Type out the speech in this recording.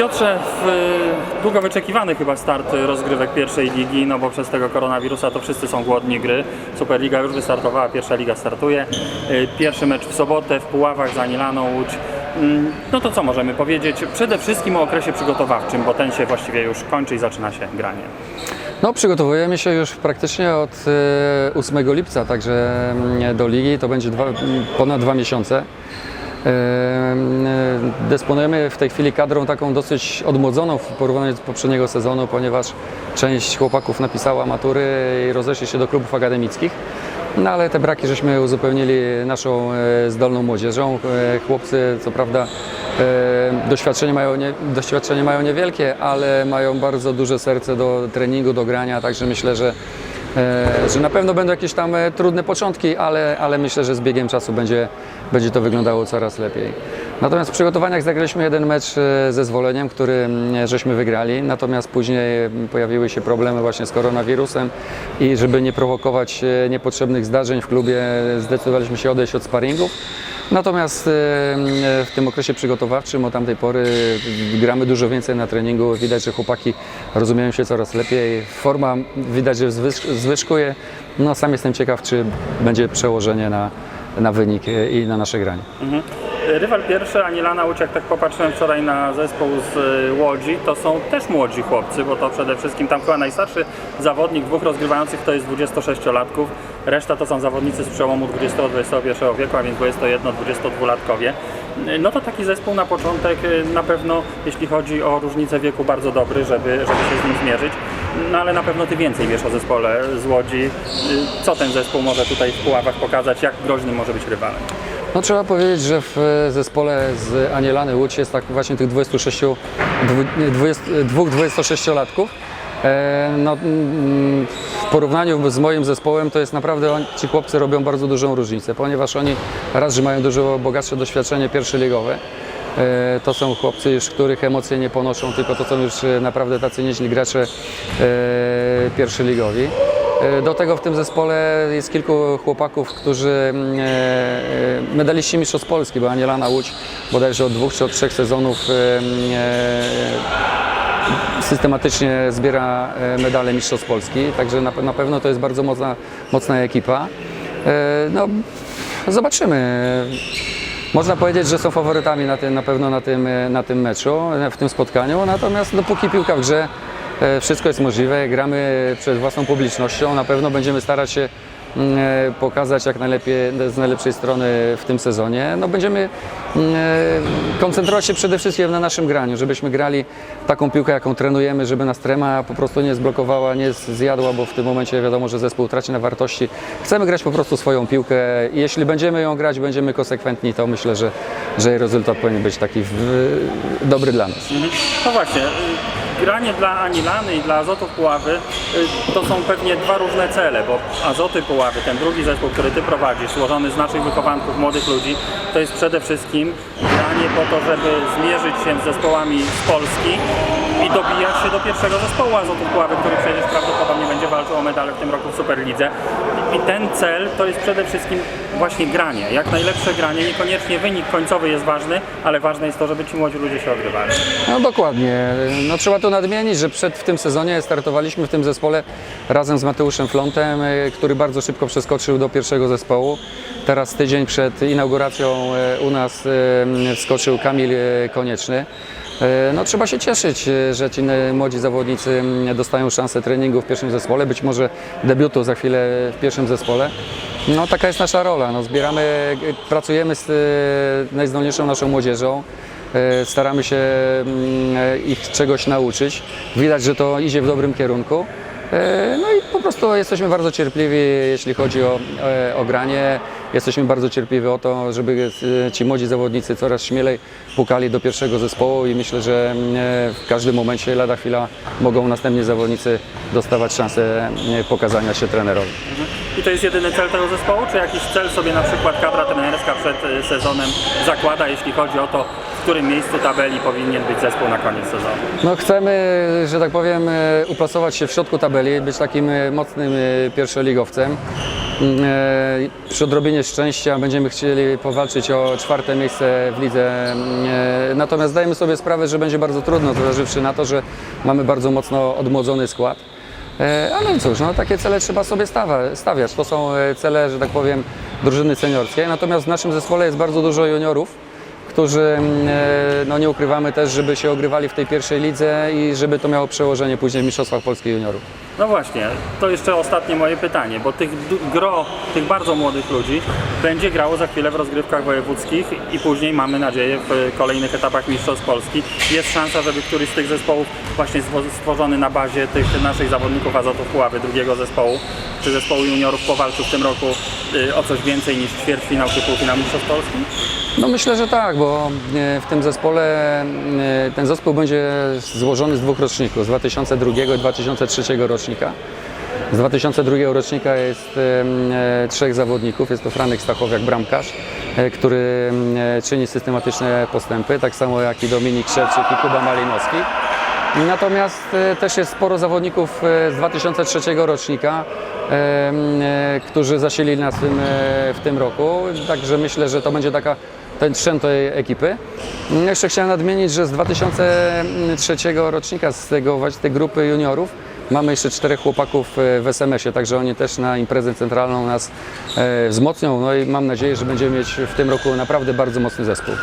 Piotrze, w, długo wyczekiwany chyba start rozgrywek pierwszej ligi, no bo przez tego koronawirusa to wszyscy są głodni gry. Superliga już wystartowała, pierwsza liga startuje. Y, Pierwszy mecz w sobotę w Puławach z Anilaną Łódź. Mm, No to co możemy powiedzieć? Przede wszystkim o okresie przygotowawczym, bo ten się właściwie już kończy i zaczyna się granie. No, przygotowujemy się już praktycznie od e, 8 lipca, także mm, do ligi to będzie dwa, mm, ponad dwa miesiące. E, Dysponujemy w tej chwili kadrą taką dosyć odmłodzoną w porównaniu do poprzedniego sezonu, ponieważ część chłopaków napisała matury i rozeszli się do klubów akademickich. No ale te braki żeśmy uzupełnili naszą e, zdolną młodzieżą. E, Chłopcy co prawda doświadczenie mają, nie, doświadczenie mają niewielkie, ale mają bardzo duże serce do treningu, do grania, także myślę, że, że na pewno będą jakieś tam e, trudne początki, ale, ale myślę, że z biegiem czasu będzie, będzie to wyglądało coraz lepiej. Natomiast w przygotowaniach zagraliśmy jeden mecz e, ze zwoleniem, który mm, żeśmy wygrali, natomiast później pojawiły się problemy właśnie z koronawirusem i żeby nie prowokować e, niepotrzebnych zdarzeń w klubie, zdecydowaliśmy się odejść od sparingów. Natomiast e, mm, w tym okresie przygotowawczym od tamtej pory gramy dużo więcej na treningu. Widać, że chłopaki rozumieją się coraz lepiej. Forma widać, że zwyż- zwyżkuje. No sam jestem ciekaw, czy będzie przełożenie na, na wynik e, i na nasze granie. Mhm. Rywal pierwszy, Anilana jak tak popatrzyłem wczoraj na zespół z y, Łodzi, to są też młodzi chłopcy, bo to przede wszystkim tam chyba najstarszy zawodnik dwóch rozgrywających to jest 26-latków, reszta to są zawodnicy z przełomu XX-XXI wieku, a więc 21-22-latkowie. Y, No to taki zespół na początek y, na pewno, jeśli chodzi o różnicę wieku, bardzo dobry, żeby, żeby się z nim zmierzyć. No ale na pewno Ty więcej wiesz o zespole z Łodzi. Co ten zespół może tutaj w Puławach pokazać, jak groźnym może być rywalem? No trzeba powiedzieć, że w e, zespole z Anielany Łódź jest tak właśnie tych 26, dwu- nie, 20, dwóch 26-latków. E, No, mm, w porównaniu z moim zespołem to jest naprawdę, ci chłopcy robią bardzo dużą różnicę, ponieważ oni raz, że mają dużo bogatsze doświadczenie pierwszyligowe, E, To są chłopcy, już których emocje nie ponoszą, tylko to są już e, naprawdę tacy nieźli gracze pierwszyligowi. E, Do tego w tym zespole jest kilku chłopaków, którzy mm, e, e, medaliści Mistrzostw Polski, bo Anielana Łódź bodajże od dwóch czy od trzech sezonów systematycznie zbiera medale Mistrzostw Polski, także na, na pewno to jest bardzo mocna, mocna ekipa. No, zobaczymy. Można powiedzieć, że są faworytami na, tym, na pewno na tym, na tym meczu, w tym spotkaniu, natomiast dopóki piłka w grze, wszystko jest możliwe, gramy przed własną publicznością, na pewno będziemy starać się mm, e, pokazać jak najlepiej, z najlepszej strony w tym sezonie. No będziemy mm, e, koncentrować się przede wszystkim na naszym graniu, żebyśmy grali taką piłkę, jaką trenujemy, żeby nas trema po prostu nie zblokowała, nie zjadła, bo w tym momencie wiadomo, że zespół traci na wartości. Chcemy grać po prostu swoją piłkę i jeśli będziemy ją grać, będziemy konsekwentni, to myślę, że, że rezultat powinien być taki w, dobry dla nas. No właśnie, granie dla Anilany i dla Azotów Puławy y, to są pewnie dwa różne cele, bo Azoty Puławy, ten drugi zespół, który Ty prowadzisz, złożony z naszych wychowanków, młodych ludzi, to jest przede wszystkim granie po to, żeby zmierzyć się z zespołami z Polski i dobijać się do pierwszego zespołu Azotów Puławy, który przecież prawdopodobnie będzie walczył o medale w tym roku w Superlidze. I ten cel to jest przede wszystkim właśnie granie, jak najlepsze granie, niekoniecznie wynik końcowy jest ważny, ale ważne jest to, żeby ci młodzi ludzie się odgrywali. No dokładnie. No, trzeba to nadmienić, że przed w tym sezonie startowaliśmy w tym zespole razem z Mateuszem Flontem, e, który bardzo szybko przeskoczył do pierwszego zespołu. Teraz tydzień przed inauguracją e, u nas e, wskoczył Kamil Konieczny. E, No, trzeba się cieszyć, e, że ci młodzi zawodnicy m, dostają szansę treningu w pierwszym zespole, być może debiutu za chwilę w pierwszym zespole. No, taka jest nasza rola. No, zbieramy, e, pracujemy z najzdolniejszą naszą młodzieżą. Staramy się mm, ich czegoś nauczyć. Widać, że to idzie w dobrym kierunku. E, No i po prostu jesteśmy bardzo cierpliwi, jeśli chodzi o, e, o granie. Jesteśmy bardzo cierpliwi o to, żeby e, ci młodzi zawodnicy coraz śmielej pukali do pierwszego zespołu i myślę, że w każdym momencie, lada chwila, mogą następni zawodnicy dostawać szansę pokazania się trenerowi. I to jest jedyny cel tego zespołu, czy jakiś cel sobie na przykład kadra trenerska przed y, sezonem zakłada, jeśli chodzi o to, w którym miejscu tabeli powinien być zespół na koniec sezonu? No chcemy, że tak powiem, e, uplasować się w środku tabeli, być takim e, mocnym pierwszoligowcem. Mm, Przy odrobinie szczęścia będziemy chcieli powalczyć o czwarte miejsce w lidze. Mm, Natomiast zdajemy sobie sprawę, że będzie bardzo trudno, zważywszy na to, że mamy bardzo mocno odmłodzony skład. E, Ale cóż, no, takie cele trzeba sobie stawiać. To są e, cele, że tak powiem, drużyny seniorskie. Natomiast w naszym zespole jest bardzo dużo juniorów którzy, mm, e, no nie ukrywamy też, żeby się ogrywali w tej pierwszej lidze i żeby to miało przełożenie później w Mistrzostwach Polskich Juniorów. No właśnie, to jeszcze ostatnie moje pytanie, bo tych gro, tych bardzo młodych ludzi będzie grało za chwilę w rozgrywkach wojewódzkich i później mamy nadzieję w kolejnych etapach Mistrzostw Polski. Jest szansa, żeby któryś z tych zespołów właśnie stwo- stworzony na bazie tych naszych zawodników Azotów Puławy, drugiego zespołu, czy zespołu juniorów powalczył w tym roku y, o coś więcej niż ćwierćfinał czy półfinał Mistrzostw Polski? No myślę, że tak, bo e, w tym zespole e, ten zespół będzie złożony z dwóch roczników, z 2002 i 2003 rocznika. Z 2002 rocznika jest e, trzech zawodników, jest to Franek Stachowiak, bramkarz, który czyni systematyczne postępy, tak samo jak i Dominik Szewczyk i Kuba Malinowski. Natomiast też jest sporo zawodników z 2003 rocznika, którzy zasilili nas w tym, w tym roku. Także myślę, że to będzie taka ten trend tej ekipy. Jeszcze chciałem nadmienić, że z 2003 rocznika, z tego tej grupy juniorów, mamy jeszcze czterech chłopaków e, w SMS-ie, także oni też na imprezę centralną nas e, wzmocnią. No i mam nadzieję, że będziemy mieć w tym roku naprawdę bardzo mocny zespół.